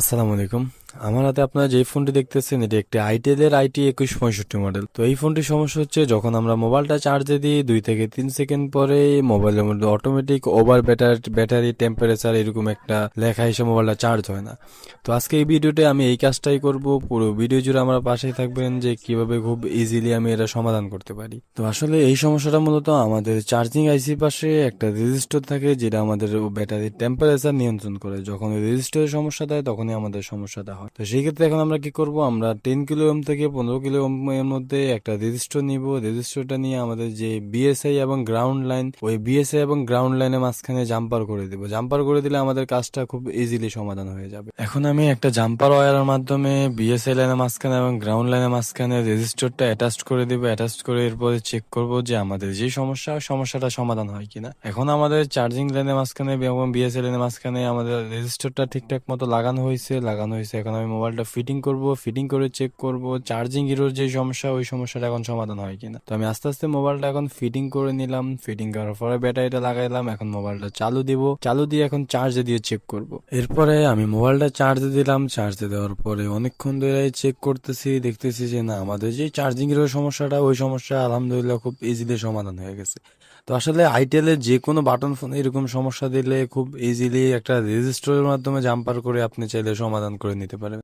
আসসালামু আলাইকুম। আমার হাতে আপনারা যে ফোনটি দেখতেছেন, এটি একটি আইটেলের আইটি একুশ পঁয়ষট্টি মডেল তো এই ফোনটির সমস্যা হচ্ছে, যখন আমরা মোবাইলটা চার্জে দিই, দুই থেকে তিন সেকেন্ড পরে মোবাইলের মধ্যে automatic over batter battery temperature এরকম একটা লেখা এসে মোবাইলটা চার্জ হয় না। তো আজকে এই ভিডিওতে আমি এই কাজটাই করব। পুরো ভিডিও জুড়ে আমার পাশেই থাকবেন যে কীভাবে খুব ইজিলি আমি এটা সমাধান করতে পারি। তো আসলে এই সমস্যাটা মূলত আমাদের চার্জিং আইসির পাশে একটা রেজিস্টার থাকে, যেটা আমাদের ব্যাটারির টেম্পারেচার নিয়ন্ত্রণ করে। যখন রেজিস্টারের সমস্যা দেয়, তখনই আমাদের সমস্যাটা হয়। তো সেই ক্ষেত্রে এখন আমরা কি করব? আমরা টেন কিলো ওম থেকে পনেরো কিলো ওম এর মধ্যে একটা রেজিস্টার নিব। রেজিস্টারটা নিয়ে আমাদের যে বিএসআই এবং গ্রাউন্ড লাইন ওই বিএসআই এবং গ্রাউন্ড লাইনের মাঝখানে জাম্পার করে দিব। জাম্পার করে দিলে আমাদের কাজটা খুব ইজিলি সমাধান হয়ে যাবে। এখন আমি একটা জাম্পার ওয়্যারের মাধ্যমে বিএসআই লাইনের মাঝখানে এবং গ্রাউন্ড লাইনের মাঝখানে রেজিস্টারটা অ্যাটাচ করে দিব। অ্যাটাচ করে এরপরে চেক করব যে আমাদের যে সমস্যা, সমস্যাটা সমাধান হয় কিনা। এখন আমাদের চার্জিং লাইনের মাঝখানে এবং বিএসএল লাইনের মাঝখানে আমাদের রেজিস্টারটা ঠিকঠাক মতো লাগানো হয়েছে। লাগানো হয়েছে এখন আমি মোবাইলটা ফিটিং করব ফিটিং করে চেক করব চার্জিং এর যে সমস্যা, ওই সমস্যাটা এখন সমাধান হয় কিনা। তো আমি আস্তে আস্তে মোবাইলটা এখন ফিটিং করে নিলাম ফিটিং করার পরে ব্যাটারিটা লাগাইলাম, এখন মোবাইলটা চালু দিব। চালু দিয়ে এখন চার্জ দিয়ে চেক করব। এরপরে আমি মোবাইলটা চার্জে দিলাম চার্জে দেওয়ার পরে অনেকক্ষণ ধরে চেক করতেছি, দেখতেছি যে না, আমাদের যে চার্জিং এর সমস্যাটা, ওই সমস্যা আলহামদুলিল্লাহ খুব ইজিলি সমাধান হয়ে গেছে। তো আসলে আইটেলের যে কোনো বাটন ফোনে এরকম সমস্যা দিলে খুব ইজিলি একটা রেজিস্টারের মাধ্যমে জাম্পার করে আপনি চাইলে সমাধান করে নিতে überall